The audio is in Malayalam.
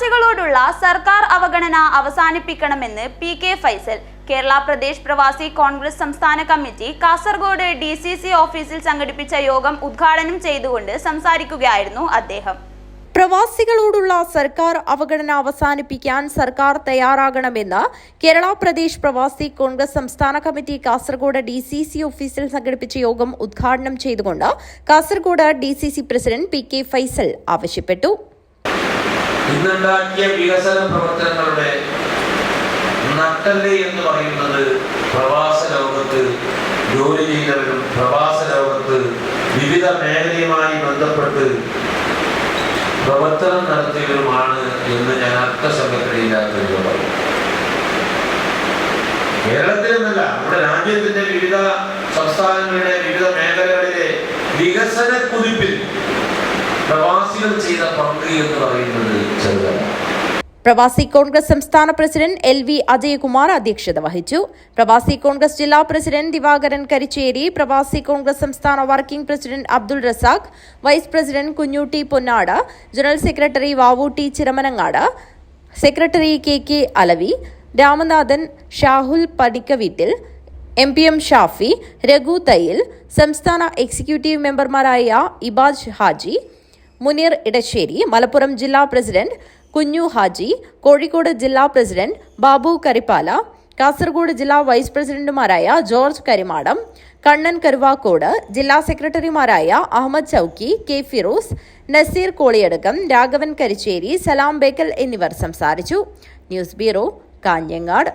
പ്രവാസികളോടുള്ള സർക്കാർ അവഗണന അവസാനിപ്പിക്കണമെന്ന് പി കെ ഫൈസൽ. കേരള പ്രദേശ് പ്രവാസി കോൺഗ്രസ് സംസ്ഥാന committee Kasaragod D C C ഓഫീസിൽ സംഘടിപ്പിച്ച യോഗം ഉദ്ഘാടനം ചെയ്തുകൊണ്ട് സംസാരിക്കുകയായിരുന്നു അദ്ദേഹം. പ്രവാസികളോടുള്ള സർക്കാർ അവഗണന അവസാനിപ്പിക്കാൻ സർക്കാർ തയ്യാറാകണമെന്ന് കേരള പ്രദേശ് പ്രവാസി കോൺഗ്രസ് സംസ്ഥാന committee Kasaragod D C C ഓഫീസിൽ സംഘടിപ്പിച്ച യോഗം ഉദ്ഘാടനം ചെയ്തുകൊണ്ട് Kasaragod D C C president P K Faisal ആവശ്യപ്പെട്ടു. ഇന്നുണ്ടാക്കിയ വികസന പ്രവർത്തനങ്ങളുടെ നട്ടൽ എന്ന് പറയുന്നത് പ്രവാസ ലോകത്ത് ജോലി ചെയ്തവരും പ്രവാസ ലോകത്ത് വിവിധ മേഖലയുമായി ബന്ധപ്പെട്ട് പ്രവർത്തനം നടത്തിയവരുമാണ് എന്ന് ഞാൻ അർത്ഥശങ്കത്തിലില്ലാത്തത് പറയും കേരളത്തിലെന്നല്ല നമ്മുടെ രാജ്യത്തിന്റെ വിവിധ സംസ്ഥാനങ്ങളുടെ വിവിധ മേഖലകളിലെ വികസന കുതിപ്പിൽ പ്രവാസികൾ ചെയ്ത പങ്ക് എന്ന് പറയുന്നത് ചെറുതല്ല പ്രവാസി കോൺഗ്രസ് സംസ്ഥാന പ്രസിഡന്റ് എൽ വി അജയകുമാർ അധ്യക്ഷത വഹിച്ചു. പ്രവാസി കോൺഗ്രസ് ജില്ലാ പ്രസിഡന്റ് ദിവാകരൻ കരിച്ചേരി പ്രവാസി കോൺഗ്രസ് സംസ്ഥാന working president Abdul Razak vice president Kunhutty Ponnada general secretary Vavutty Chiramanangad secretary K K Alavi Ramanathan Shahul Padikkaveettil M P M Shafi Raghu Thayyil സംസ്ഥാന എക്സിക്യൂട്ടീവ് മെമ്പർമാരായ ഇബാജ് ഹാജി മുനീർ ഇടശ്ശേരി മലപ്പുറം ജില്ലാ പ്രസിഡന്റ് കുഞ്ഞു ഹാജി കോഴിക്കോട് ജില്ലാ പ്രസിഡന്റ് ബാബു കരിപ്പാല കാസർഗോഡ് ജില്ലാ വൈസ് പ്രസിഡന്റുമാരായ ജോർജ് കരിമാടം കണ്ണൻ കരുവാക്കോട് ജില്ലാ സെക്രട്ടറിമാരായ അഹമ്മദ് ചൌക്കി കെ ഫിറോസ് നസീർ കോളിയടക്കം രാഘവൻ കരിച്ചേരി സലാം ബേക്കൽ എന്നിവർ സംസാരിച്ചു. News bureau Kanhangad.